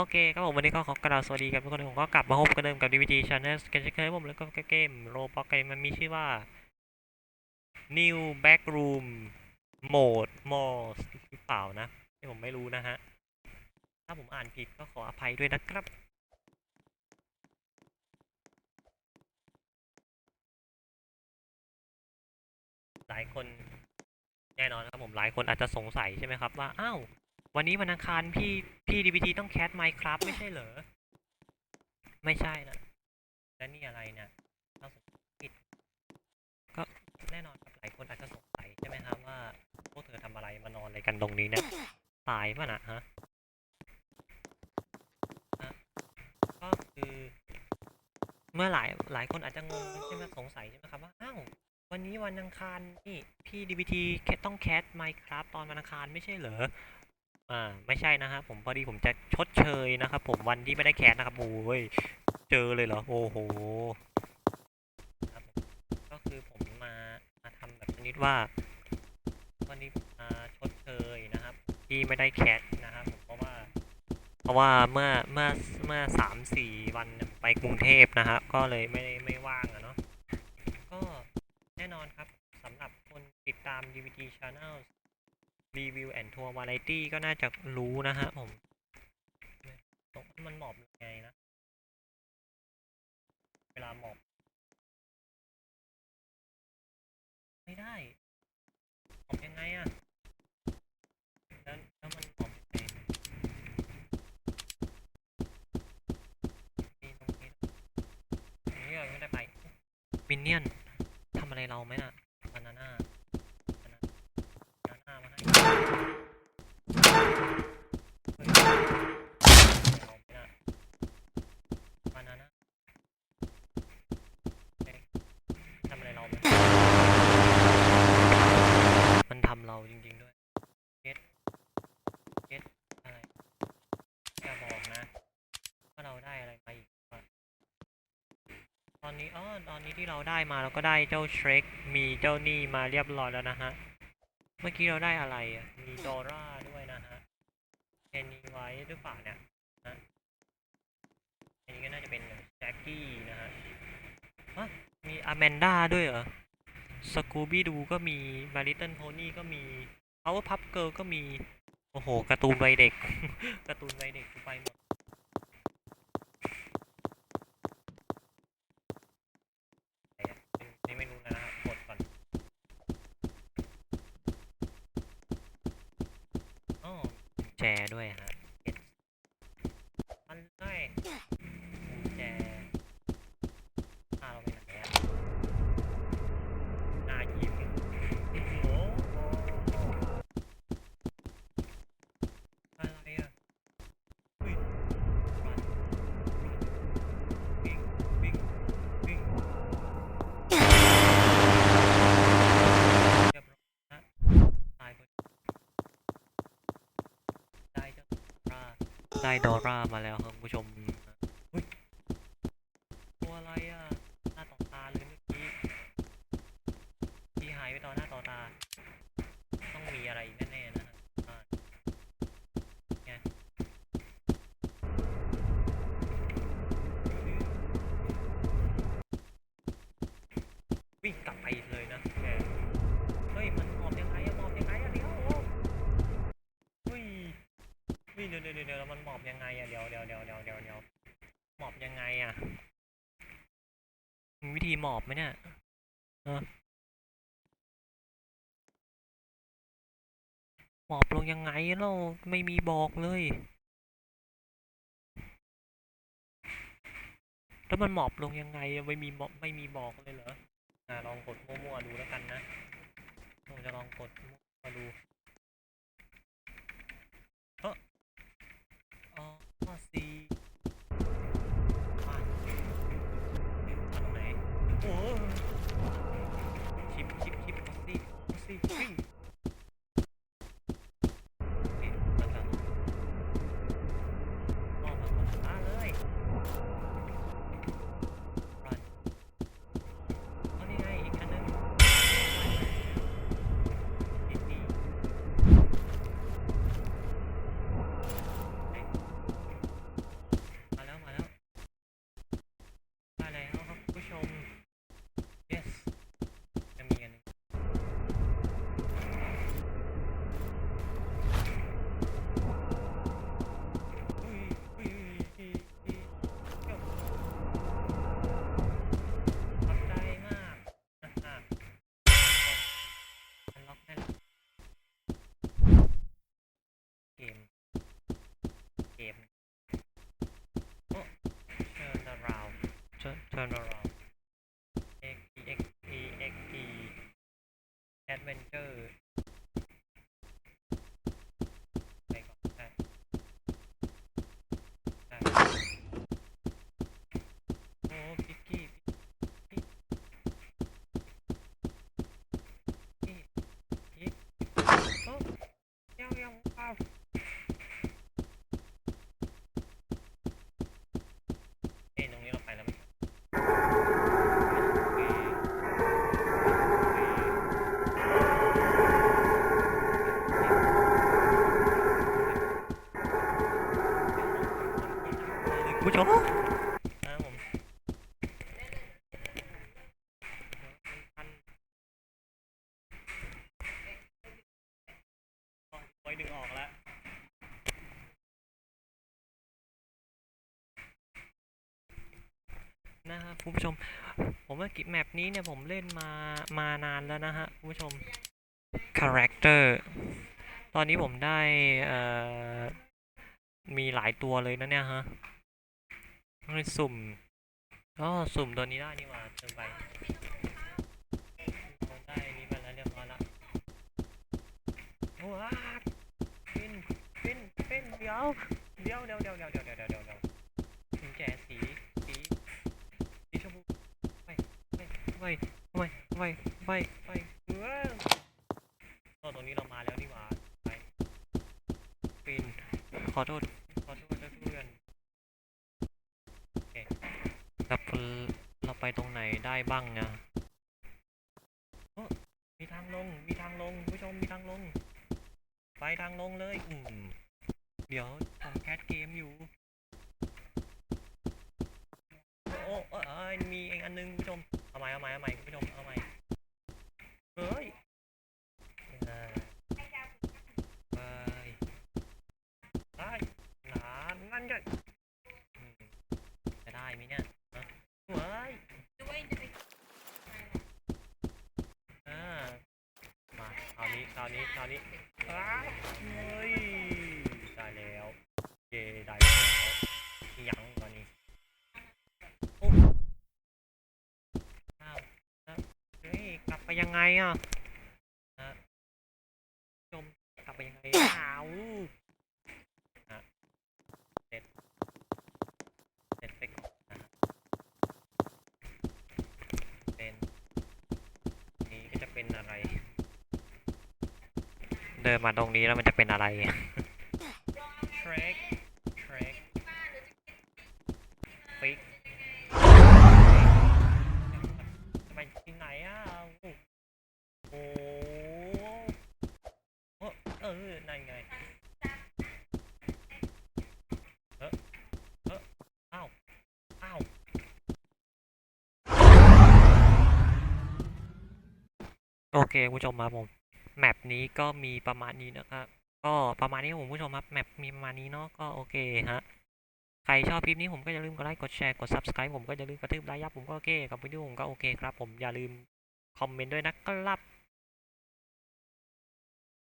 โอเคครับผมวันนี้ก็ขอกราบสวัสดีกับทุกคนผมก็กลับมาพบกันเดิมกับ DVD Channel กันเช่นเคยผมแล้วก็เกมโรบอทเกมมันมีชื่อว่า New Backroom Mode Mode หรือเปล่านะที่ผมไม่รู้นะฮะ ถ้าผมอ่านผิดก็ขออภัยด้วยนะครับ หลายคนแน่นอนนะครับผมหลายคนอาจจะสงสัยใช่ไหมครับว่า อ้าว วันนี้วันอังคารพี่พี่ดี t ต้องแคสไมค์ครับไม่ใช่เหรอ ไม่ใช่นะแล้วนี่อะไรเนี่ยเราสงผิดก็แน่นอนครับหลายคนอาจจะสงสัยใช่ไหมครับว่าพวกเธอทำอะไรมานอนอะไรกันตรงนี้เนี่ยตายป่ะนะฮะฮะก็คือเมื่อหลายหลายคนอาจจะงงใช่ไหมสงสัยใช่ไหมครับว่าอ้าววันนี้วันอังคารนี่พี่ดี t แคต้องแคสไมค์ครับตอนวันอังคารไม่ใช่เหรอ อ่าไม่ใช่นะครับผมพอดีผมจะชดเชยนะครับ ผมวันที่ไม่ได้แคสนะครับโอ้ยเจอเลยเหรอโอ้โหครับก็คือผมมามาทำแบบชนิดว่า วันนี้มาชดเชยนะครับ ที่ไม่ได้แคสนะครับผมเพราะว่า เพราะว่าเมื่อเมื่อเมื่อสามสี่วันไปกรุงเทพนะครับก็เลยไม่ได้ไม่ว่างอะเนาะก็แน่นอนครับสำหรับคนติดตาม DVD Channel รีวิวแอนทัวร์วาไรตี้ก็น่าจะรู้นะฮะผมตรงมันหมอบยังไงนะ เวลาหมอบ ไม่ได้หมอบยังไงอะแล้วแล้วมันหมอบยังไงนี่ตรงนี้ตรงนี้เราไม่ได้ไปมินเนี่ยนทำอะไรเราไหมน่ะบานาน่าบานาน่ามาให้ เอาไม่ได้บานาน่าเอ๊ะทำอะไรเราไหมมันทำเราจริงๆด้วยเก็ตเก็ตอะไรอย่าบอกนะว่าเราได้อะไรมาอีกวะต อนนี้อ๋อตอนนี้ที่เราได้มาเราก็ได้เจ้าเชร k มีเจ้านี่มาเรียบร้อยแล้วนะฮะ เมื่อกี้เราได้อะไรอะ มีดอร่าด้วยนะฮะเพนนี่ไว้หรือเปล่าเนี่ยฮะอันนี้ก็น่าจะเป็นแจ็คกี้นะฮะฮะมีอแมนด้าด้วยเหรอ สกูบี้ดูก็มีมาริ t เ l ิ p โพนี่ก็มี Power Pup Girl ก็มี โอ้โหการ์ตูนวัยเด็กการ์ตูนวัยเด็กกูไปหมดอะไรอะนี่ไม่รู้นะฮะกดก่อนอ๋อ กุญแจด้วยฮะ ได้ดอร่ามาแล้วครับคุณผู้ชมเฮ้ยตัวอะไรอะ หน้าต่อตาเลยเมื่อกี้ที่หายไปต่อหน้าต่อตา ต้องมีอะไรอีกแน่ๆนะฮะอ่าไงวิ่งกลับไปเลยนะแกเฮ้ย มันหมอบยังไงอะหมอบยังไงอะเดี๋ยวเฮ้ยเฮ้วมันหมอบยังไงอะเดี๋ยวเดี๋ยวเดี๋ยวเดี๋ยวเดี๋ยวเดี๋ยวหมอบยังไงอะมีวิธีหมอบไหมเนี่ยฮะหมอบลงยังไงเราไม่มีบอกเลย แล้วมันหมอบลงยังไงไม่มีบอกไม่มีบอกเลยเหรออ่าลองกดมั่วๆดูแล้วกันนะผมจะลองกดมั่วๆดูเอออ๋อซีอะตรง ไหนโอ้ชิปชิปชิปกดซีกดซีวิ่งโอเคแล้วก็มองมาหาเลย run อ๋อนี่ไงอีกอันนึงนิดนี้ turn around x e x e x e adventure ไปก่อนได้ได้โอ้พิกกี้พิกกี้พิกโอ้เยังยังว้าวเอ้ยตรงนี้เราไปแล้วไหมโอเคโอเค คุณผู้ชมนะครับผมค ออกแล้วนะครับคุณผู้ชม ผมว่ากิแมปนี้เนี่ยผมเล่นมามานานแล้วนะฮะคุณผู้ชม character ตอนนี้ผมได้เอ่อมีหลายตัวเลยนะเนี่ยฮะสุ่มอ๋อสุ่มตัวนี้ได้นี่หว่าเติมไปได้นี้ไปแล้วเรียบร้อยละว้า เดี๋ยวเดี๋ยวเดี๋ยวเดี๋ยวเดี๋ยวเดี๋ยวเดี๋ยวเดี๋ยวเดี๋ยวกุญแจสีสีสีชมพูไปไปไปไปไปไปไปเว้ยโอ้ตรงนี้เรามาแล้วนี่หว่าไปฟินขอโทษขอโทษนะเพื่อนโอเคแล้วเราไปตรงไหนได้บ้างอะโอ้มีทางลง มีทางลง ผู้ชม มีทางลง ไปทางลงเลย อืม เดี๋ยวผมแคสเกมอยู่ โอ้เอยเอมีอีกอันนึงคุณผู้ชม เอาใหม่เอาใหม่เอาใหม่คุณผู้ชม เอาใหม่ เฮ้ยเออไปไป นานนั่นก็อืมจะได้ไหมเนี่ยฮะเว้ยอ่ามาคราวนี้คราวนี้คราวนี้อ้าวเฮ้ยได้แล้วเย่ได้แล้วอีหยังตอนนี้โอ้อ้าวอ้าวเฮ้ยกลับ ไปยังไงอะฮะชมกลับไปยังไงอ้าวเสร็จไปก่อนนะครับเป็นนี้ก็จะเป็นอะไร เดินมาตรงนี้แล้วมันจะเป็นอะไร เคคุณผู้ชมครับผมแมปนี้ก็มีประมาณนี้นะครับก็ประมาณนี้ผมผู้ชมครับแมปมีประมาณนี้เนาะก็โอเคฮะใครชอบคลิปนี้ผมก็อย่าลืมกดไลค์กดแชร์กด subscribe ผมก็อย่าลืมกระทืบไลค์ยับผมก็โอเคกับวิดีโอผมก็โอเคครับผมอย่าลืมคอมเมนต์ด้วยนะครับ